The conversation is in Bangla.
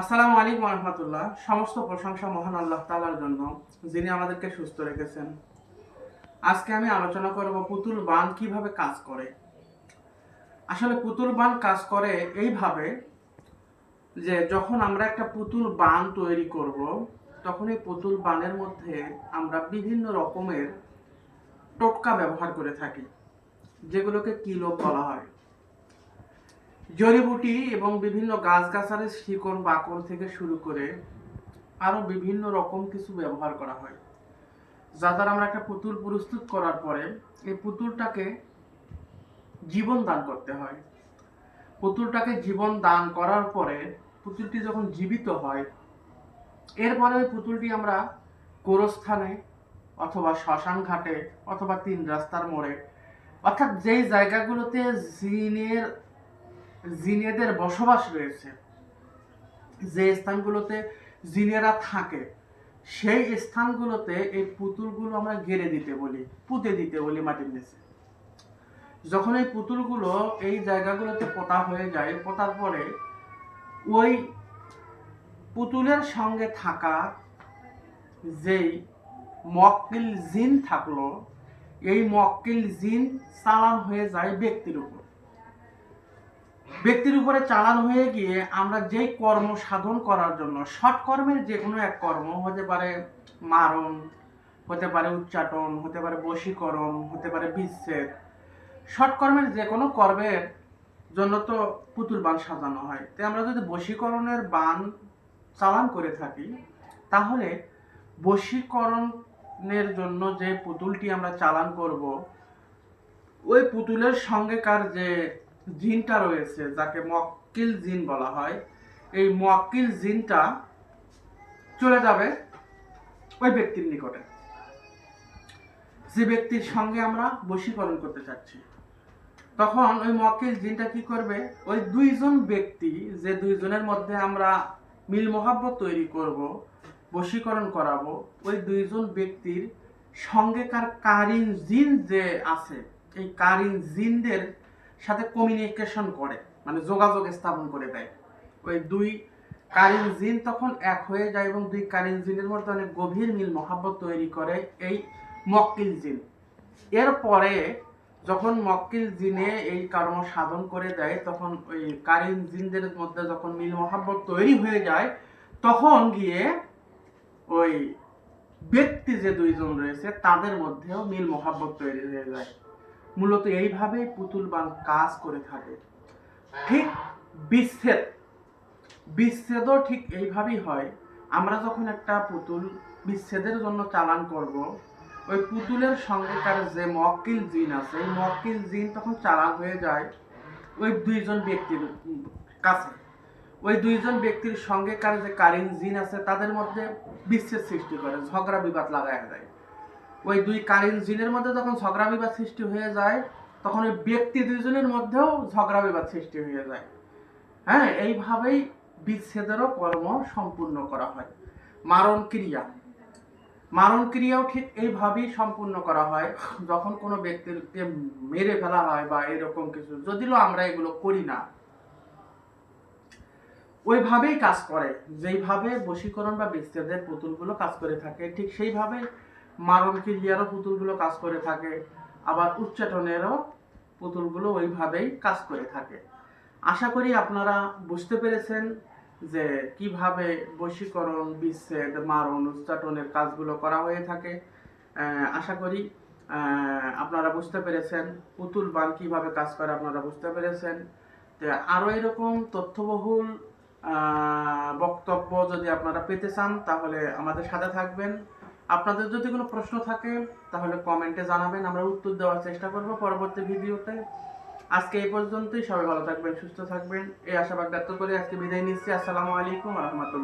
আসসালামু আলাইকুম রহমতুল্লাহ। সমস্ত প্রশংসা মহান আল্লাহ তালার জন্য, যিনি আমাদেরকে সুস্থ রেখেছেন। আজকে আমি আলোচনা করব পুতুল বান কীভাবে কাজ করে। আসলে পুতুল বান কাজ করে এইভাবে যে যখন আমরা একটা পুতুল বান তৈরি করব, তখন এই পুতুল বানের মধ্যে আমরা বিভিন্ন রকমের টোটকা ব্যবহার করে থাকি, যেগুলোকে কিলো বলা হয়। জড়িবুটি এবং বিভিন্ন গাছগাছালির শিকড়, বাকড় থেকে শুরু করে আরও বিভিন্ন রকম কিছু ব্যবহার করা হয়। যা দ্বারা আমরা একটা পুতুল প্রস্তুত করার পরে এই পুতুলটাকে জীবন দান করতে হয়। পুতুলটাকে জীবন দান করার পরে পুতুলটি যখন জীবিত হয়, এরপরে ওই পুতুলটি আমরা গোরস্থানে অথবা শ্মশান ঘাটে অথবা তিন রাস্তার মোড়ে অর্থাৎ যেই জায়গাগুলোতে জিনের জিনেদের বসবাস রয়েছে। যে স্থানগুলোতে জিনেরা থাকে, সেই স্থানগুলোতে এই পুতুলগুলো আমরা গেড়ে দিতে বলি, পুঁতে দিতে বলি মাটির নিচে। যখন এই পুতুলগুলো এই জায়গাগুলোতে পোতা হয়ে যায়, পোতার পরে ওই পুতুলের সঙ্গে থাকা যেই মক্কিল জিন থাকল, এই মক্কিল জিন চালান হয়ে যায় ব্যক্তির উপর। ব্যক্তির উপরে চালান হয়ে গিয়ে আমরা যেই কর্ম সাধন করার জন্য সৎকর্মের যে কোনো এক কর্ম, হতে পারে মারণ, হতে পারে উচ্চাটন, হতে পারে বশীকরণ, হতে পারে বিচ্ছেদ সৎকর্মের যে কোনো কর্মের জন্য তো পুতুল বান সাজানো হয়। তাই আমরা যদি বশীকরণের বান চালান করে থাকি, তাহলে বশীকরণের জন্য যে পুতুলটি আমরা চালান করব, ওই পুতুলের সঙ্গেকার যে জিনটা রয়েছে, যাকে মক্কিল জিন বলা হয়। এই মক্কিল জিনটা চলে যাবে ওই ব্যক্তির নিকটে। যে ব্যক্তির সঙ্গে আমরা বশীকরণ করতে চাচ্ছি। তখন ওই মক্কিল জিনটা কি করবে? ওই দুইজন ব্যক্তি, যে দুইজনের মধ্যে আমরা মিল মহাব্বত তৈরি করব, বশীকরণ করাবো, ওই দুইজন ব্যক্তির সঙ্গেকার কারিন জিন যে আছে, এই কারিন জিনদের সাথে কমিউনিকেশন করে মানে যোগাযোগ স্থাপন করে দেয়। ওই দুই কারিন জিন তখন এক হয়ে যায় এবং দুই কারিন জিনের মধ্যে অনেক গভীর মিল, মহাব্বত তৈরি করে এই মক্কিল জিন। এরপরে যখন মক্কিল জিনে এই কর্ম সাধন করে দেয়, তখন ওই কারিন জিনদের মধ্যে যখন মিল, মহাব্বত তৈরি হয়ে যায়, তখন গিয়ে ওই ব্যক্তি যে দুইজন রয়েছে, তাদের মধ্যেও মিল, মহাব্বত তৈরি হয়ে যায়। মূলত এইভাবেই পুতুল বান কাজ করে থাকে। ঠিক বিচ্ছেদ, বিচ্ছেদও ঠিক এইভাবেই হয়। আমরা যখন একটা পুতুল বিচ্ছেদের জন্য চালান করব, ওই পুতুলের সঙ্গেকার যে মক্কিল জিন আছে, এই মক্কিল জিন তখন চালান হয়ে যায় ওই দুইজন ব্যক্তির কাছে। ওই দুইজন ব্যক্তির সঙ্গে সঙ্গেকার যে কারিন জিন আছে, তাদের মধ্যে বিচ্ছেদ সৃষ্টি করে, ঝগড়া বিবাদ লাগায় দেয়। ওই দুই কারিন জিনের মধ্যে যখন ঝগড়া বিবাদ সৃষ্টি হয়ে যায়, তখন ওই ব্যক্তি দুইজনের মধ্যেও ঝগড়া বিবাদ সৃষ্টি হয়ে যায়। হ্যাঁ এইভাবেই বিচ্ছেদেরও কর্ম সম্পূর্ণ করা হয়। মারণ ক্রিয়া। মারণ ক্রিয়াও ঠিক এইভাবেই সম্পূর্ণ করা হয়। যখন কোনো ব্যক্তিকে মেরে ফেলা হয় বা এরকম কিছু, যদিও আমরা এগুলো করি না। ওইভাবেই কাজ করে। যেইভাবে বশীকরণ বা বিচ্ছেদের পুতুলগুলো কাজ করে থাকে, ঠিক সেইভাবে মারণ ক্রিয়ারও পুতুলগুলো কাজ করে থাকে, আবার উচ্চাটনেরও পুতুলগুলো ওইভাবেই কাজ করে থাকে। আশা করি আপনারা বুঝতে পেরেছেন যে কীভাবে বশীকরণ, বিচ্ছেদ, মারণ, উচ্চাটনের কাজগুলো করা হয়ে থাকে। আশা করি আপনারা বুঝতে পেরেছেন পুতুল বান কীভাবে কাজ করে আপনারা বুঝতে পেরেছেন। তো আরও এরকম তথ্যবহুল বক্তব্য যদি আপনারা পেতে চান, তাহলে আমাদের সাথে থাকবেন। আপনাদের যদি কোনো প্রশ্ন থাকে, তাহলে কমেন্টে জানাবেন, আমরা উত্তর দেওয়ার চেষ্টা করব পরবর্তী ভিডিওতে। আজকে এই পর্যন্তই, সবাই ভালো থাকবেন, সুস্থ থাকবেন। এই আশাবাদ ব্যক্ত করে আজকে বিদায় নিচ্ছি। আসসালামু আলাইকুম রহমতুল্লাহ।